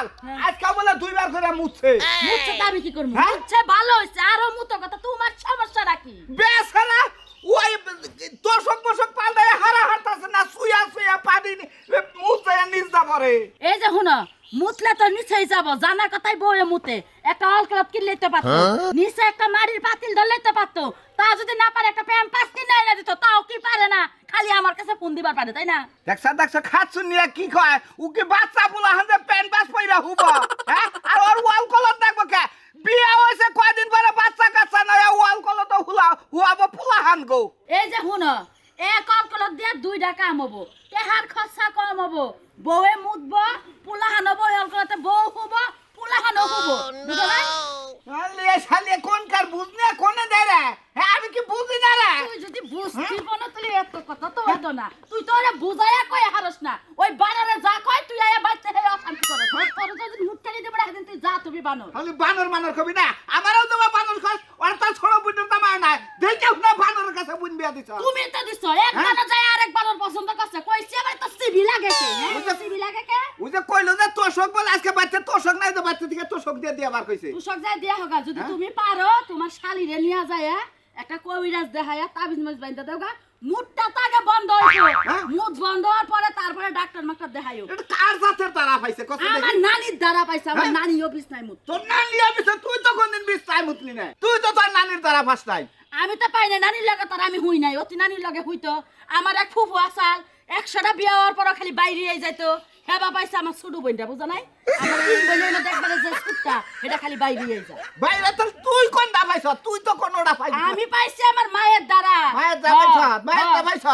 কপাল হ্যাঁ। আজকে বলে দুইবার করে মুছছে। মুচ্ছে তো আমি কি করব মুছছে মুচ্ছে ভালো হইছে আরও মুতো কথা তোমার সমস্যা কি? বেসারা ওই তোষক বসক পাল্টায় হারা হারতাছে না সুয়া সুয়া পানি মুছছে নিজ দা পরে এই যে শুনো মুতলে তো নিচেই যাব জানা কথাই বউয়ে মুতে। একটা অলকলপ কিনলে তো পারতো। নিচে একটা মাটির পাতিল ধরলে তো পারতো। তা যদি না পারে একটা প্যাম পাস কিনে এনে দিত তাও কি পারে না? খালি আমার কাছে ফোন দিবার পারে তাই না? দেখছ দেখছ খাচ্ছু নিয়ে কি কয়? ও কি বাচ্চা বুলা হাতে প্যান বাস পইরা হুব? হ্যাঁ? আর ওর ওয়াল কলর দেখব কে? বিয়া হইছে কয়দিন পরে বাচ্চা কাচ্চা নয় ওয়াল কলর তো হুলা হুয়াবো ফুলা হান গো। এই যে শুনো এক অল অলকলপ দিয়ে দুইটা কাম হব। তেহার খরচা কম হব। বউয়ে মুতবো পুলাহান হব অলকলতে বউ হুব পুলাহান হুব বুঝলে? শালি কোন কার বুঝনে কোনে দে রে? হ্যাঁ আমি কি বুঝি না রে? তুই যদি বুঝতি না তাহলে এত কথা তো হইতো না। তুই তো ওরা বুঝাইয়া কই হারস না। ওই বানারে যা কয় তুই আয়া বাইতে হে অশান্তি করস। তোর যদি মুখ খালি দেবো একদিন তুই যা তুমি বানো খালি বানর মানর কবি না আমারও দেবা বানর খাস আর তার ছোট বুঝতে তামা নাই। দেখে না বানরের কাছে বুন বিয়া দিছ। তুমি তো দিছ এক হ্যাঁ? বানা যায় আরেক বানর পছন্দ করছে। কইছি আমার তো সিবি লাগে কে? হ্যাঁ সিবি লাগে কে? ওই যে কইলো যে তোষক বলে আজকে বাচ্চা তোষক নাই তো বাচ্চা থেকে তোষক দিয়ে দিয়ে বার কইছে। তুষক যায় দিয়া হোগা। যদি হ্যাঁ? তুমি পারো তোমার শালিরে নিয়া যায় একটা কবিরাজ দেখায়া তাবিজ মাছ বাইন্দা দেওগা। মুটটা বন্ধ হইতো হ্যাঁ? মুখ বন্ধ হওয়ার পরে তারপরে ডাক্তার মাক্তার দেখাইও। এটা কার জাতের পাইছে? কত আমার নানির দ্বারা পাইছে আমার হ্যাঁ? নানি অফিস নাই মুত তোর নানি অফিসে তুই তো কোনদিন বিষ চাই মুতলি না তুই তো তোর নানির দ্বারা ফার্স্ট টাইম আমি তো পাই না নানির লগে তার আমি হুই নাই। অতি নানির লগে হুইতো আমার এক ফুফু আসাল একশোটা বিয়ে হওয়ার পর খালি বাইরে যাইতো হেবা পাইছে আমার ছোট বোনটা বুঝা নাই? আমার তিন বোন হইল দেখবারে যে সুটটা এটা খালি বাইরে যায়। বাইরে তো তুই কোনটা পাইছ তুই তো কোনটা পাইছ আমি পাইছি আমার মায়ের দ্বারা। মায়ের দা পাইছ মায়ের দা পাইছ।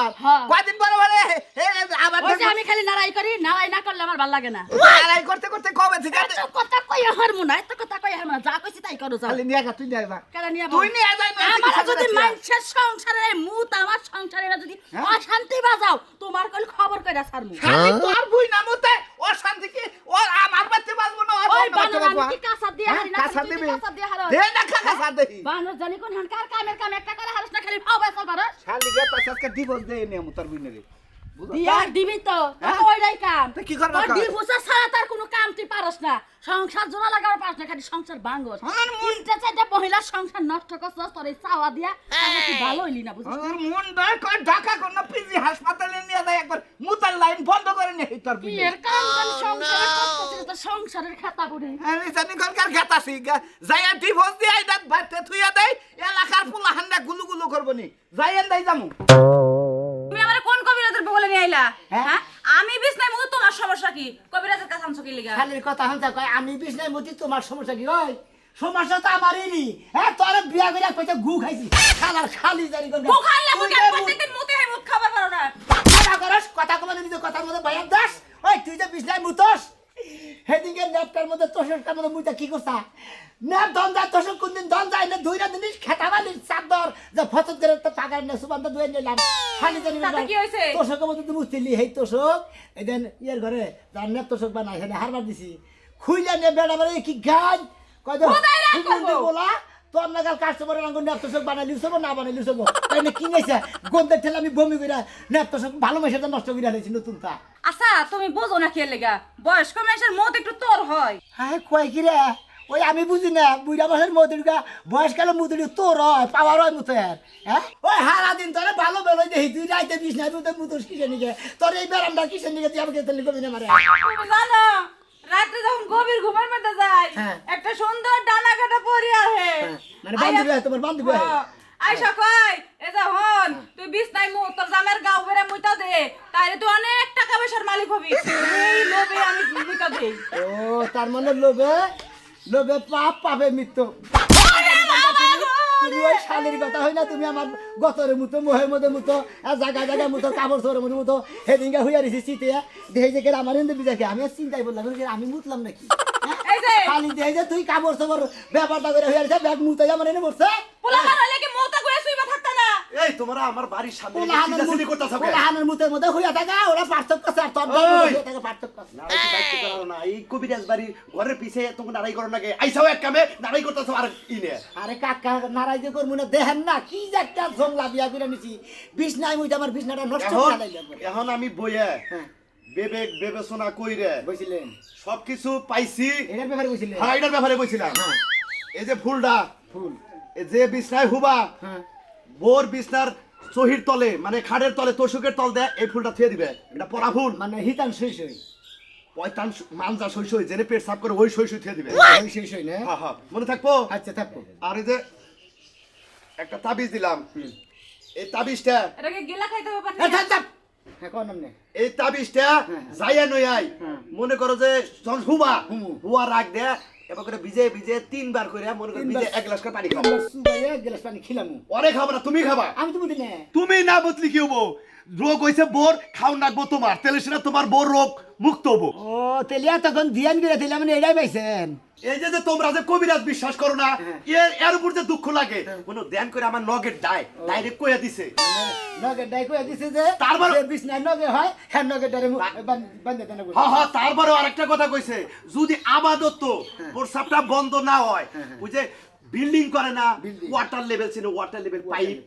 কয়দিন পরে পরে আবার আমি খালি নাড়াই করি নাড়াই না করলে আমার ভালো লাগে না। আড়াই করতে করতে কবে থেকে কথা কই হারমু না এত কথা কই হারমু না যা কইছি তাই করো যাও। খালি নিয়ে যা তুই নিয়ে যা। কেন নিয়ে তুই নিয়ে যাই না আমার যদি মানুষের সংসারে এই মুত আমার সংসারে যদি হ্যাঁ? অশান্তি বাজাও তোমার কল খবর কইরা ছাড়মু। খালি তোর বুই না মতে ও শান্তি কি? ও আমার বাচ্চা বাজবো না ওই বানর আমি কি কাঁচা দিয়ে হারি না কাঁচা দিবি। কাঁচা দিয়ে হারো দে না কাঁচা দেহি বানর জানি কোন হান কামের কাম একটা করে হারস না খালি ফাও বেসা পারস শালি গে তো আজকে ডিভোর্স দে নে মু তোর বুইনে দিবি তো। হ্যাঁ? ওইটাই কাম। কি করবা তোর কাজ? ছাড়া তার কোনো কাম তুই পারস না। সংসার জোড়া লাগাবার পারস না খালি সংসার ভাঙস। তিনটা চারটা মহিলার সংসার নষ্ট করছস তোর এই চাওয়া দিয়া তাহলে তুই ভালো হইলি না বুঝছিস আমার মন দয় কয় ঢাকা কোন পিজি হাসপাতালে নিয়ে যায় একবার। মুতার লাইন বন্ধ করে নে তোর কি এর কাম কাম সংসারে করতেছিস তো সংসারের খাতা পড়ে। আমি জানি কোনকার গেতাছি যাইয়া ডিভোর্স দিয়ে আইদাত বাইতে থুইয়া দেই এলাকার পোলা হান্ডা গুলু গুলু করব নি। যাইয়েন দেই যামু। আইলা হ্যাঁ? হ্যাঁ? আমি বিছনায় মতো তোমার সমস্যা কি? কবিরাজের কাছে আনছো কি লিগা? খালি কথা হান্তা কয় আমি বিষ্ণায় মতি তোমার সমস্যা কি ওই সমস্যা তো আমারই নি। হ্যাঁ তোর বিয়া করে কইতে গু খাইছি। খালার খালি জারি কোন গু খাইলে প্রত্যেকদিন মুতে হে মুখ খাবার পারো না। কথা করস কথা কমানে নিজে কথার মধ্যে বয়ান দাস। ওই তুই যে নাই মুতস সেদিকে ন্যাপটার মধ্যে তোষকটার মধ্যে মুইটা কি করছা? না দন যায় তোষক কোন দিন দন যায় না দুইটা জিনিস খেতা বালি চাদর যে ফসল করে তো টাকা না সুবান্ধ দুয়ে নিলাম। খালি জানি কি হইছে? তোষকের মধ্যে তুমি মুছতিলি হেই তোষক এদিন ইয়ার ঘরে যার ন্যাপ তোষক বানাই সেদিন হারবার দিছি। খুইলা নে বেড়া বেড়া কি গান? কয়? বলা তোর নাগাল কাস্টমারের আঙ্গুর বানাই লিউসব না বানাই লিউসব তাই না কি নেছে গন্ধের ঠেলে আমি বমি ন্যাপ ভালো মেশে নষ্ট কইরা নিয়েছি নতুন তা। আচ্ছা তুমি বোঝো না কি লেগা? বয়স্ক মানুষের মত একটু তোর হয়। হ্যাঁ কয় কি রে? ওই আমি বুঝি না বুড়া মাসের বয়সকালে মধুরি তোর হয় পাওয়ার হয় মুতের হ্যাঁ? ওই হারা দিন তোরে ভালো বেলো দেখি তুই রাইতে বিষ নাই তুই মুতোস কিসের নিকে তোর এই বেড়ামটা কিসের নিকে তুই আমাকে তেলি করবি না মারে? তুমি জানো রাতে যখন গভীর ঘুমের মধ্যে যায় হ্যাঁ। একটা সুন্দর মানে বান্ধবী হয়, তোমার বান্ধবী হয়। আইসা কই এ যা হন তুই বিছ নাই মু তোর জামের গাও বেরে মুইতা দে। তাইলে তুই অনেক টাকা পয়সার মালিক হবি। এই লোভে আমি মুইতা দেই। ও তার মানে লোভে লোভে পাপ পাবে মৃত্যু। তুমি ওই শালির কথা হয় না তুমি আমার গতরে মুতো মোহের মধ্যে মুতো আর জায়গা জায়গা মুতো কাপড় চোরের মুতো হেদিনকে হইয়া দিছি শীতে দেখে যে আমার এনে বিজাকে আমি চিন্তাই বললাম আমি মুতলাম নাকি? খালি দেখে যে তুই চোপড় ব্যাপারটা করে ব্যাগ মুতাই আমার এনে মরছে পোলা মার হইলে কি মৌতা শুইবা থাকতা না? এই তোমরা আমার বাড়ির সামনে মুত- করতেছ কেন? মধ্যে হইয়া থাকা ওরা পার্থক্য আছে আর তোর! হইয়া থাকা পার্থক্য দায়িত্ব করালো না এই কবিরাজ বাড়ির ঘরের পিছে তোমরা নাড়াই করো নাকি আইসাও এক কামে নাড়াই করতেছ আর ইনে আরে কাকা নারাই যে করব না দেখেন না কি যে একটা জংলা বিয়া করে নিছি। বিছনায় মুইতে আমার বিছনাটা নষ্ট এখন করে এখন আমি বইয়ে হ্যাঁ। বিবেক বিবেচনা কইরে বলছিলেন সবকিছু পাইছি। এটার ব্যাপারে বলছিলেন হ্যাঁ এটার ব্যাপারে বলছিলাম হ্যাঁ। এই যে ফুলটা ফুল। এই যে বিছনায় হুবা হ্যাঁ। বোর বিছনার চহির তলে মানে খাড়ের তলে তোষকের তল দেয় এই ফুলটা থুয়ে দিবে। এটা পরা ফুল। মানে হিতান সই সই। পয়তান মানজা সই সই জেনে পেট সাফ করে ওই সই সই থুয়ে দিবে। ওই সই সই না? হ্যাঁ হ্যাঁ। মনে থাকব? আচ্ছা থাকব। আর এই যে একটা তাবিজ দিলাম। এই তাবিজটা এটাকে গেলা খাইতে হবে হ্যাঁ হ্যাঁ এই তাবিজটা হ্যাঁ। যাইয়া নই হ্যাঁ। মনে করো যে হুবা হুমু। হুয়া রাখ দে এবার করে ভিজে ভিজে তিনবার করে মনে করো। ভিজে এক গ্লাস করে পানি খাব এক গ্লাস পানি খিলাম অনেক খাব না তুমি খাবা আমি তো বুঝি না তুমি না বদলি কি হব রোগ হইছে বোর খাও নাকবো তোমার। তেলে সেটা তোমার বোর রোগ মুক্ত হব। ও তেলিয়া তখন ধ্যান করে দিলাম মানে এটাই পাইছেন। এই যে যে তোমরা যে কবিরাজ বিশ্বাস করো না হ্যাঁ। এর এর উপর যে দুঃখ লাগে মনে ধ্যান করে আমার নগের ডাই ডাইরেক্ট কইয়া দিছে। নগে ডাই কইয়া দিছে যে তারপর- যে বিছনায় নগে হয় হ্যাঁ নগে ডারে বান্ধে দেন হ্যাঁ হ্যাঁ তারপরে আরেকটা কথা কইছে। যদি আবাদত প্রস্রাবটা বন্ধ না হয় হ্যাঁ, ওই যে বিল্ডিং করে না ওয়াটার লেভেল ছিল ওয়াটার লেভেল পাইপ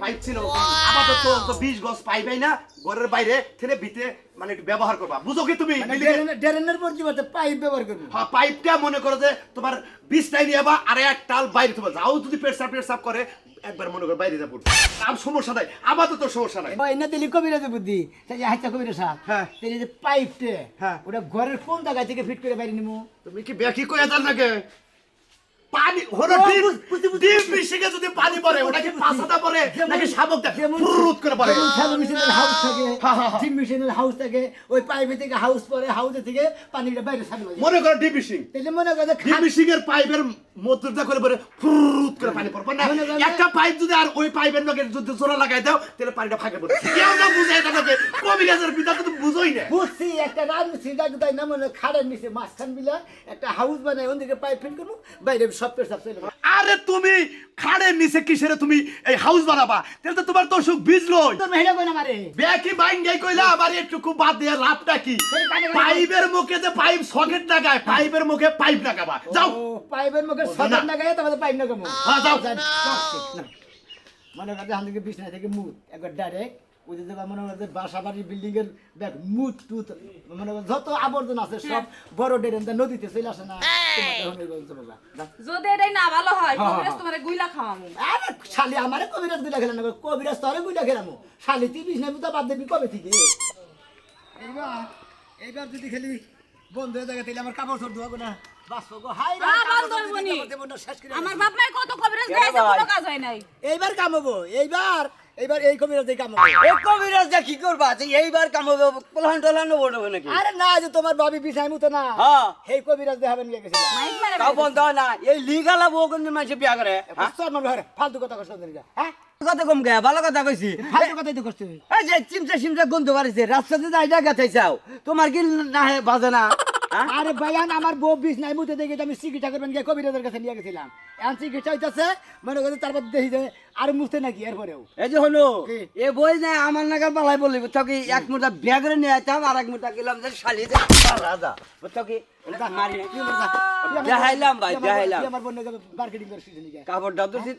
পাইপ ছিল আপাতত তো বিশ গজ পাইবাই না ঘরের বাইরে থেকে ভিতরে মানে একটু ব্যবহার করবা। বুঝো কি তুমি? ডেরেনের- পরিবর্তে পাইপ ব্যবহার করব। হ্যাঁ পাইপটা মনে করো যে তোমার বিছটাই নিয়ে বা আরে এক টাল বাইরে তোমার যাও যদি পেটসাপ পেটসাপ করে একবার মনে করো বাইরে যাব। আর সমস্যা নাই। আপাতত সমস্যা নাই। ওই না দিলি কবিরাজের বুদ্ধি। তাই হাইতা কবিরা সাহ। হ্যাঁ। তাই যে পাইপটে হ্যাঁ। ওটা ঘরের কোন জায়গা থেকে ফিট করে বাইরে নিমু তুমি কি ব্যাকি কয়ে যান নাকি? পানি হলো ডিম। ডিম মিশিয়ে যদি পানি পড়ে ওটা কি পাছাটা পড়ে নাকি শাবক ফুরুত করে পড়ে। শ্যালো মেশিনের হাউস থাকে। ডিম মেশিনের হাউস থাকে ওই পাইপে থেকে হাউস পরে হাউসে থেকে পানিটা বাইরে ছাড়ে মনে করো ডিম মিশিং। তাহলে মনে করে ডিম মিশিং এর পাইপের মধ্যটা করে পরে ফুরুত করে পানি পড়বে না একটা পাইপ যদি আর ওই পাইপের লগে যদি জোড়া লাগাই দাও তাহলে পানিটা ফাঁকে পড়বে কেউ না বুঝে এটা নাকি কবিরাজের বিদ্যা তো তুমি বুঝোই না। বুঝছি একটা রাজমিস্ত্রি ডাক তাই না মনে খাড়ের নিচে মাঝখান বিলা একটা হাউস বানায় ওদিকে পাইপ ফিট করব বাইরে আরে তুমি খাড়ের নিচে কিসের তুমি? এই হাউস বানাবা। তাহলে তো তোমার দোষক বিজলো তোর মেহেরা কই না মারে। ব্যাকি বাইন গাই কইলা? আবার একটু বাদ দিয়ে লাভটা কি? পাইপের মুখে যে পাইপ সকেট লাগায় পাইপের মুখে পাইপ লাগাবা। যাও। পাইপের মুখে। সদর লাগায় পাইপ লাগাবো। হ্যাঁ, যাও। মনে করছে আমি বিছনা থেকে মুখ। একবার ডাইরেক্ট ওই যে মনে করছে বাসা বাড়ির বিল্ডিং এর ব্যাগ মুখ টুত মনে যত আবর্জনা আছে সব বড় ডেরেন নদীতে চলে আসে না তোমার তখন ওইভাবে চলে যা। যা। যদি এটাই না ভালো হয় হ্যাঁ, কবিরাজ হ্যাঁ। গুইলা খাওয়ামু আরে শালি আমারে কবিরাজগুলা খেলাম না কবিরাজ তরে গুলা খেলাম শালি তুই বিছনা তো বাদ দেবি কবে থেকে এইবার এইবার যদি খেলি বন্ধ হয়ে তাহলে আমার কাপড় চোর ধোয়াবো না আমার। বাপ কত কবিরাজ দিয়েছে কোনো কাজ হয় নাই এইবার কামাবো এইবার এইবার এই কবিরাজ কামাবো এই কবিরাজটা কি করবা? যে এইবার কামাবে পোলান টোলান নাকি? আরে না যে তোমার বাবি বিছাই মতো না। হ্যাঁ। এই কবিরাজ দেখাবেন নিয়ে তাও বন্ধ না। এই লিগালা বউ কিন্তু মানুষ বিয়া করে হ্যাঁ? চল মারবে ফালতু কথা কষ্ট দিন হ্যাঁ? কথা কম গে ভালো কথা কইছি। ফালতু কথাই তো করতে এই যে চিমচা চিমচা গন্ধ বাড়িছে রাস্তাতে যাই জায়গা চাইছাও তোমার কি না হে বাজে না? হ্যাঁ? আরে ভাইয়ান আমার বউ বিষ নাই মুতে দেখে আমি চিকিৎসা করবেন গিয়ে কবিরাজের কাছে নিয়ে গেছিলাম। এখন চিকিৎসা হইতেছে মনে করছে তারপর দেখি যে আর মুছতে নাকি এরপরেও। এই যে হলো এ বই না আমার নাগাল বালাই বলি বুঝছ কি? এক মুটা ব্যাগরে নিয়ে আইতাম আর এক মুঠা গেলাম যে শালি রাজা বুঝছ কি?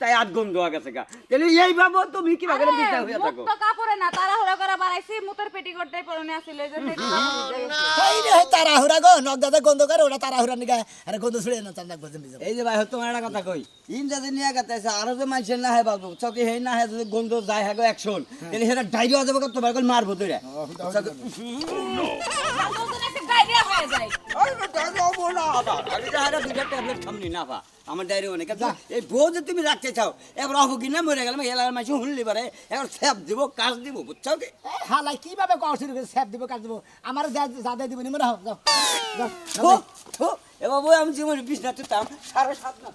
তাই আধ হয়ে গেছে গা। তাহলে এই ভাবো তুমি কি ভাবে বিদ্যা হয়ে থাকো? মুক্ত কাপড়ে না তাড়াহুড়া করে বাড়াইছি মুতের পেটিকোটটাই পরনে আছিল এই জন্য এই রে তাড়াহুড়া গো নখ দাদা গন্ধ করে ওটা তাড়াহুড়া নিগা আরে গন্ধ ছুড়ে না তার নাক বাজে এই যে ভাই তোমার একটা কথা কই। ইন যাতে নিয়ে আরও যে মানুষের না হে বাবু চকি হে না যদি গন্ধ যায় হ্যাঁ। অ্যাকশন তাহলে সেটা ডাইরি হয়ে যাবে তোমার কল মারবো তুই ডায়রিয়া হয়ে যায় আমার ডায়রি অনেক এই বউ যে তুমি রাখতে চাও এবার অবকি না মরে গেলাম এলাকার মানুষ শুনলি পারে। এবার স্যাপ দিব কাজ দিব বুঝছ কি? হালাই কীভাবে কর শুরু করে স্যাপ দিব কাজ দিব? আমার দিয়ে দিব নিমে যাও। যাও যাও, এবার বই আমি জীবনে বিছনা তুতাম সাড়ে সাত লাখ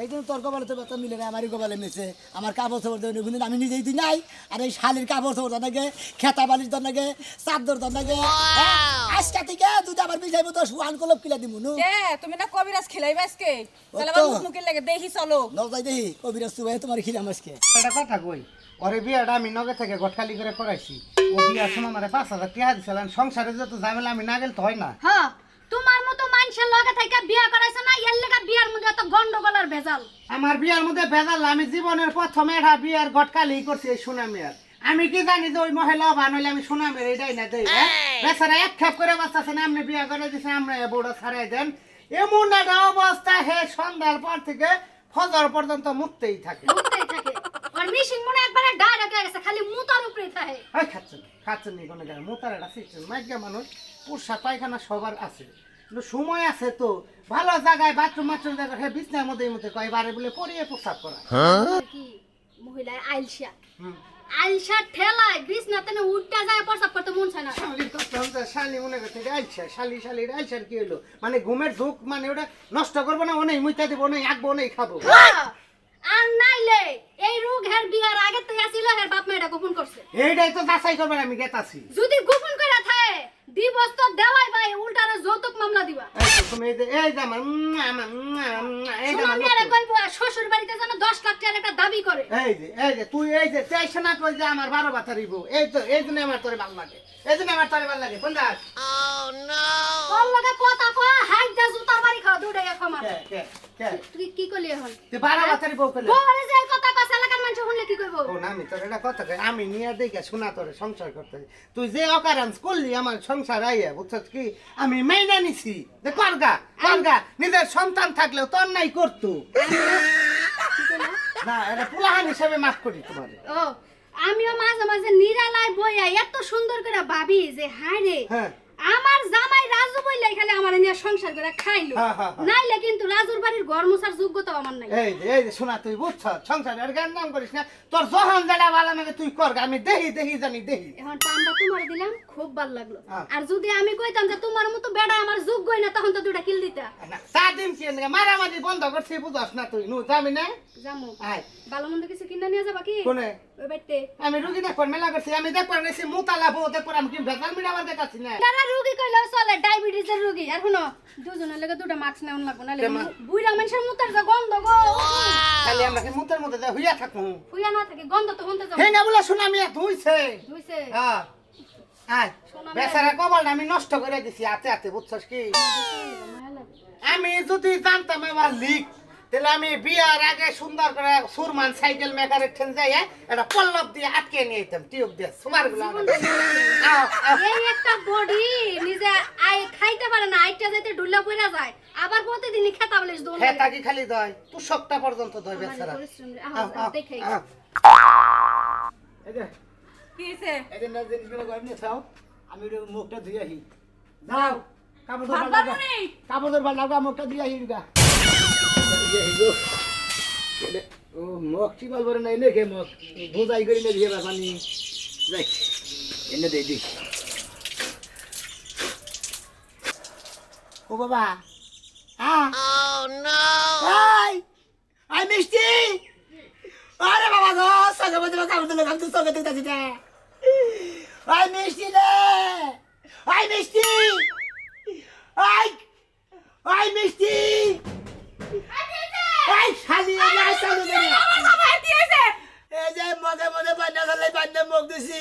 এই জন্য তোর কপালে তো ব্যথা মিলে না আমারই কপালে মিশে আমার কাপড় চোপড় দেবে কিন্তু আমি নিজেই দিই নাই। আর এই শালির কাপড় চাপড় চোপড় দনাকে খেতা বালির দনাকে চাদর দনাকে আজকা থেকে তুই তো আমার বিজাইব তো ওয়ান কলপ কিলা দিমু নু? এ তুমি না কবিরাজ খেলাইবে আজকে? তাহলে আবার তো। মুখ মুখের লাগে দেখি চলো। নজাই দেখি কবিরাজ তুই তোমার খিলাম আজকে। একটা কথা কই ওরে বিয়াটা আমি নগে থেকে গটকালি করে করাইছি। ও বিয়ার সময় আমার পাঁচ হাজার টিয়া দিছিলেন সংসারে যত ঝামেলা আমি না গেলে তো হয় না। হ্যাঁ তোমার মতো মানুষের লগে থেকে বিয়া করাইছে না এর লেগা বিয়ার মধ্যে এত গন্ডগোলার ভেজাল। আমার বিয়ার মধ্যে ভেজাল আমি জীবনের প্রথম এটা বিয়ার গটকালি করছি এই আমি কি জানি যে ওই মহিলা আমি সুনামের এটাই না দেই হ্যাঁ? বেচারা এক খেপ করে বাঁচতেছে না আপনি বিয়া করে দিয়েছেন আমরা বউটা ছাড়াই দেন। এমন একটা অবস্থা হে সন্ধ্যার পর থেকে ফজর পর্যন্ত মুততেই থাকে। আর মিশিং মনে একবারে ডাইরেক্ট গেছে খালি মুতার উপরে থাকে। ওই খাচ্ছেন খাচ্ছেন নি কোনো জায়গায়? মোতার একটা সিস্টেম মাইকা মানুষ। পুরসা পায়খানা সবার আছে। সময় আছে তো ভালো জায়গায় বাথরুম মাথরুম জায়গায় হ্যাঁ বিছনার মধ্যে মধ্যে কয় বারে বলে পরিয়ে প্রস্তাব করা কি মহিলা আইলসা হুম। আইলসা ঠেলায় গ্রিস না তেনে উল্টা যায় প্রসাব করতে মন চায় না। হচ্ছে, শালি মনে আইসা শালি আইসার কি হলো মানে ঘুমের ঝোঁক মানে ওটা নষ্ট করব না ওনেই মুইতা দিব ওনেই আঁকবো ওনেই খাব। আর নাইলে এই রোগ হের বিয়ার আগে তো আসিল হের বাপ মেয়েটা গোপন করছে। এইটাই তো যাচাই করবেন আমি গেতাছি। যদি গোপন করে দিবস তো দেওয়াই ভাই উল্টারে যৌতুক মামলা দিবা। তুমি এই যে আমার উম, আমার উম, উম, এই যে আমার মেয়েরা কইবো শ্বশুর বাড়িতে যেন দশ লাখ টাকার একটা দাবি করে। এই যে এই যে তুই এই যে চাইছে না কই যে আমার বারো বাতারি দিব। এই তো এই জন্য আমার তোরে ভালো লাগে। এই জন্য আমার তোরে ভালো লাগে। দা জুতার বাড়ি খাওয়া কে কে কে? তুই কি করলি এখন? তুই বারো বাতারি বউ করলে? বউরে যে কথা কস এলাকার মানুষ শুনলে কি কইবো শোন আমি তোর এটা কথা কই আমি নিয়ে দেখে শোনা তোরে সংসার করতে তুই যে অকারান্স করলি আমার সংসার আইয়া বুঝছস কি? আমি নিছি। যে করগা করগা। নিজের সন্তান থাকলেও তোর নাই করতো। না এটা পুলাহান হিসাবে মাফ করি তোমারে। ও আমিও মাঝে মাঝে নিরালায় বইয়া এত সুন্দর করে ভাবি যে হায় রে হ্যাঁ। আমার জামাই রাজু বইলাই খালি আমার নিয়ে সংসার করে খাইলো। হ্যাঁ, হ্যাঁ, হ্যাঁ। নাইলে কিন্তু রাজুর বাড়ির ঘর মোছার যোগ্যতা আমার নাই। এই এই শোনা তুই বুঝছ সংসার আর জ্ঞান নাম করিস না। তোর যখন যেটা ভালো লাগে তুই কর আমি দেহি দেহি জানি দেহি। এখন পান্ডা তোমার দিলাম খুব ভালো লাগল। আর যদি আমি কইতাম যে তোমার মতো বেড়া আমার যোগ্যই না তখন তো দুটা কিল দিতা। না, চা দিম কি মারামারি বন্ধ করছি বুঝস না তুই নু যাবি না জামু আয়। ভালো মন্দ কিছু কিনা নিয়ে যাবা কি? কোনে? ওই বাড়িতে। আমি রুগী দেখবার মেলা করছি আমি দেখবার নিছি মুতালা বউ দেখবার আমি কি ভেজাল মিলাবার দেখাচ্ছি না। যারা রুগী কইলেও চলে ডায়াবেটিসের রুগী। আর শুনো দুজনের লেগে দুটা মাস্ক নেওয়া লাগবো নাহলে কেমন? বুইরা মানুষের মুতার যে গন্ধ গো। খালি আমরা কি মুতের মধ্যে যা হইয়া থাকব? ফুইয়া না থাকে গন্ধ তো হতে যাব। হে না বলে শোনা আমি ধুইছে ধুইছে। হ্যাঁ। আয় বেচারা কবলটা আমি নষ্ট করে দিছি আতে আতে বুঝছস কি? আমি যদি জানতাম এবার লিক তাহলে আমি বিয়ার আগে সুন্দর করে সুরমান সাইকেল মেকারের ঠেন যাই একটা পল্লব দিয়ে আটকে নিয়ে যেতাম টিউব দিয়ে। সুমারগুলো এই একটা বডি নিজে আই খাইতে পারে না আইটা যাইতে ডুল্লা পইরা যায়। আবার প্রতিদিনই খেতা হ্যাঁ তাকে খালি দয়? তুষকটা পর্যন্ত দয় বেচারা। পরিশ্রম রে। আও, আহ, আও, দেখাই এই যে কি হইছে? এই যে না জিনিসগুলো গরম নিয়ে খাও আমি একটু মুখটা ধুয়ে আসি। যাও। কাপড়? কাপড় লাগা মুখটা গা। ধুয়ে আসি গো। এলে, ও কি বলব না এনে খে মুখ ভোজাই করে নে দিয়ে যাই এনে দেই দিই ও বাবা হ্যাঁ আই আই মিষ্টি! আরে বাবা গো সঙ্গে মধ্যে কাপড় দিলে কাপড় সঙ্গে দিতে দিতে আই মিষ্টি রে আই মিষ্টি! আই আই মিষ্টি! শালি এই যে মগে মগে বান্না গলে বান্না মুখ দিছি।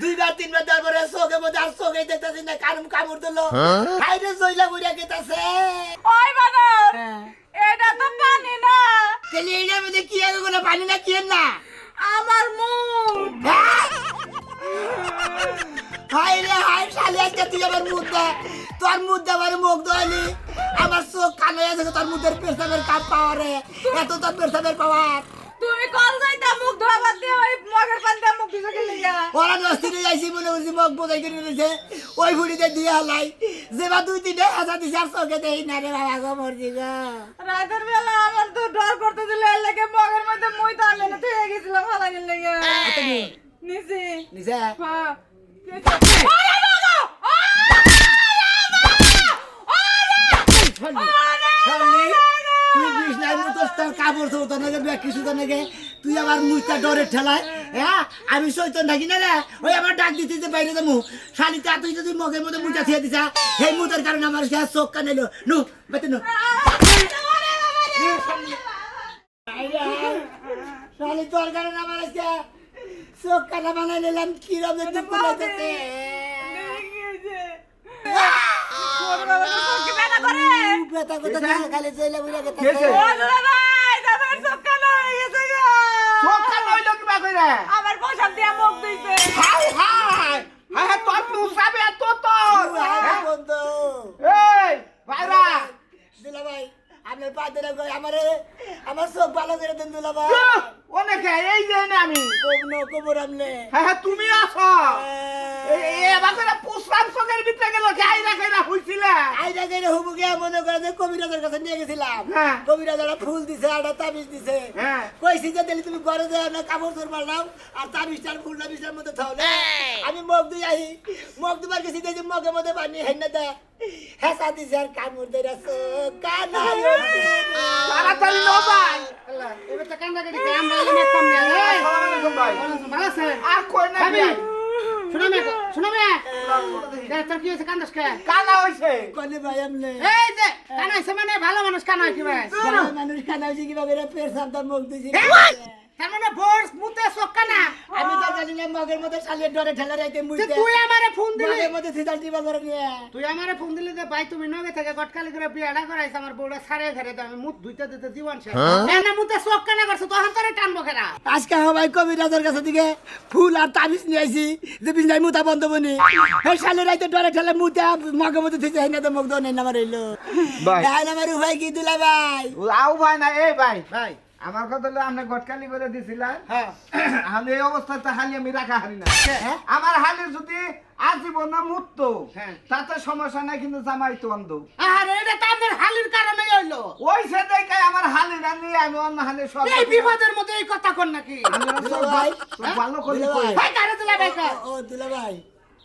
দুইবার তিনবার তারপরে চোখে মধ্যে আর চোখে দেখতেছি না কানুম কামড় দিল। হাইরে জইলা বুড়িয়া গেতাছে ওই বানর এটা তো পানি না। তাহলে এইটার মধ্যে কি আগে কোনো পানি না কি না? আমার মুখ। হাই রে হাই শালি আজকে তুই আমার দে। তোর দে আমার মুখ দলি আমার চোখ কানে আছে তোর মুখের পেশাবের কাপ পাওয়ার রে। এত তোর পেশাবের পাওয়ার। তুমি কল যাইতা মুখ ধোয়া বাদ দিয়ে ওই মগের পানি দিয়ে মুখ ধুইতে গেলি ওরা দস্তিনে যাইছি মনে করছি মুখ বোঝাই করে নিয়েছে ওই ফুড়িতে দিয়ে হালাই। যেবা দুই তিনটে হাজার দিছে আর চোখে দেই না রে বাবা গো মরছি গো। রাতের বেলা আমার তো ডর করতে দিলে এর লেগে মগের মধ্যে মই তো আনলে না তুই গেছিলাম নিছি নিছে হ্যাঁ। তুই তো তো আমার মুখটা ডরে ঠেলায় হ্যাঁ আমি সৈতন থাকি না রে ওই আমার ডাক দিতে যে বাইরে যাব শালি তা তুই যদি মগের মধ্যে মুখটা ছেড়ে দিছা সেই মুখের কারণে আমার সে চোখ কানে নু বেতে নু শালি তোর কারণে আমার আজকে চোখ কানা বানাই নিলাম কি ব্যথা করে? বেতা কথা খালি চলে বুড়া দুলা ভাই, আমার চোখ কালো হয়ে গেছে গো। চোখ কান হইল কিবা কইরা? আমার পোশাক দিয়ে মুখ ধুইছে হাই হাই হাই হ্যাঁ তোর পুষাবে এত তোর? বন্ধু। এই ভাইরা। দুলা ভাই। আপনার পা ধরে কই আমারে আমার চোখ ভালো করে দেন দুলা ভাই। অনেকে এই যে আমি। কবনো কবর আমনে হ্যাঁ হ্যাঁ তুমি আছো। না মনে হ্যাঁ। কবিরাজ একটা ফুল দিছে একটা তাবিজ দিছে। হ্যাঁ। না আমি মগ দুই আহি মগ দুবার গেছি দেখি মগের মধ্যে পানি হেন দে হেসা দিছে আর কামড় দিয়ে রাখছো কানা তাড়াতাড়ি নো ভাই। এবার তো কান্দা এক কাম এই, আসসালামু আলাইকুম ভাই। ভালো আছে আর কই না ভাই? শোনো মে শোনো মে তোর কি হয়েছে? কান্দাস কে? কানা হইছে। কলে ভাই আমলে এই যে কানা হয়েছে মানে ভালো মানুষ কানা কি ভাই? ভালো মানুষ কানা হয়েছে কীভাবে রে? পেট সাবধান মুখ দিছি। তার মানে বোর্ড মুতে চোখ কানা আমি তো জানিলাম মগের মধ্যে শালের ডরে ঠেলা রাইতে যে মুইতে তুই আমারে ফোন দিলি? মগের মধ্যে সিজাল টিপা করে নিয়ে। তুই আমারে ফোন দিলি যে ভাই তুমি নগে থেকে গটকালি করে বিয়াটা করাইছ আমার বউটা সারে ঘরে তো আমি মুখ ধুইতে দিতে জীবন শেষ। না মুতে চোখ কানা করছ তখন তোরে টানবো খেরা আজকে সবাই কবিরাজের কাছে দিকে ফুল আর তাবিজ নিয়ে আইছি যে বিজলাই মুতা বন্ধ বনি। শালের রাইতে ডরে ঠেলে মুতা মগের মধ্যে থেকে না তো মগ দো নেই নামার হইল ভাই। এই আমার উপায় কি দিলা ভাই? ভাই না এই ভাই ভাই। আমার কথা হলো আপনি গটকালি করে দিছিলেন। হ্যাঁ। এই অবস্থাতে হালি আমি রাখা হারি না। আমার হালি যদি আজীবন না মুক্ত হ্যাঁ। তাতে সমস্যা নাই কিন্তু জামাই তো অন্ধ। আর এটা তো আপনার হালির কারণে হইল। ওই সে দেখে আমার নিয়ে আমি অন্য হালি সব এই বিপদের মধ্যে এই কথা কর নাকি? ভালো করে কই। ভাই। ভাই কারে দিলা ভাই ও দিলা ভাই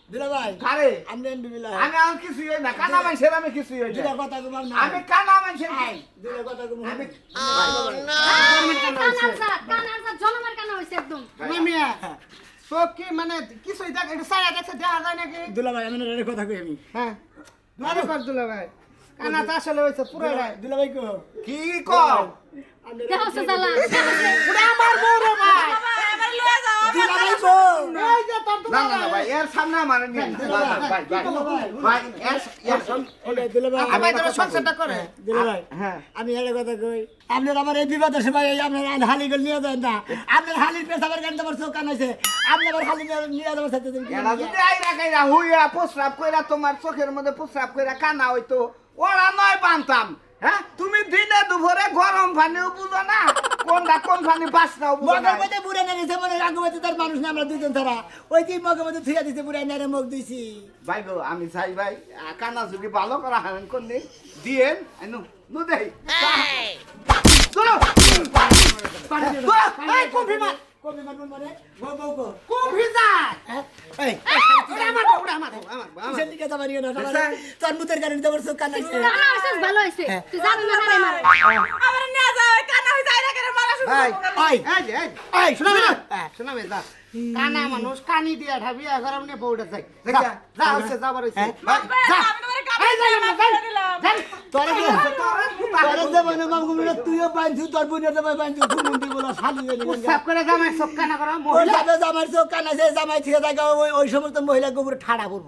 দিলা ভাই কারে আমি বিবিলা আমি আর কিছুই হই না কানা মানুষের আমি কিছুই হই দিলা কথা না আমি কানা মানুষের কি? দিলা কথা আমি জনমের কানা হইছে একদম। মিয়া। সব কি মানে কিছুই দেখ এটা সারা দেখছে দেখা যায় নাকি? দিলা ভাই আমি না কথা কই আমি। হ্যাঁ। আরে কর দিলা ভাই। কানা তো আসলে হইছে পুরো রাই দিলা ভাই কো কি কও? দেখো আমার ভাই। না না ভাই এর সামনে আমার ভাই ভাই এর এর সংসারটা করে। দিলা ভাই হ্যাঁ। আমি একটা কথা কই? আপনার আমার এই বিপদের সময় এই আপনার হালি গল নিয়ে যায় না। আপনার হালির পেশাবের গান তোমার চোখ কানাইছে আপনি আবার হালি নিয়ে নিয়ে যাবার সাথে এরা যদি আইরা কাইরা হুইয়া প্রস্রাব কইরা তোমার চোখের মধ্যে প্রস্রাব কইরা কানা হইতো ওরা নয় বানতাম। হ্যাঁ? তুমি দিনে দুপুরে গরম পানিও বুঝো না কোনটা কোন পানি বাসনাও বুঝো না। মগের মধ্যে বুড়ে না নিছে মনে তার মানুষ না আমরা দুজন তারা ওই যে মগের মধ্যে থুয়া দিছে বুড়ে না মুখ দিছি ভাই গো আমি চাই ভাই কানা যদি ভালো করা হারেন করনি দিয়েন আই নু নু দেই। চলো। এই কফি মার কবি মানুষ মানে বউ বউ কো কফি এই ওটা আমার বউ, আমার দিকে ইয়ে না সবার তোর মুতের কারণে তোমার চোখ ভালো হইছে। তুই মার আমার যাও মারা শুরু শোনা শোনা মে যা কানা মানুষ কানি দিয়া ঢাবি এখন আমনে বউটা যাই। যা হইছে। যা। যে তুইও তোর বুনের শালি করে জামাই কানা করা জামাই চোখ জামাই থেকে ওই সমস্ত মহিলা গোবর ঠাড়া করব।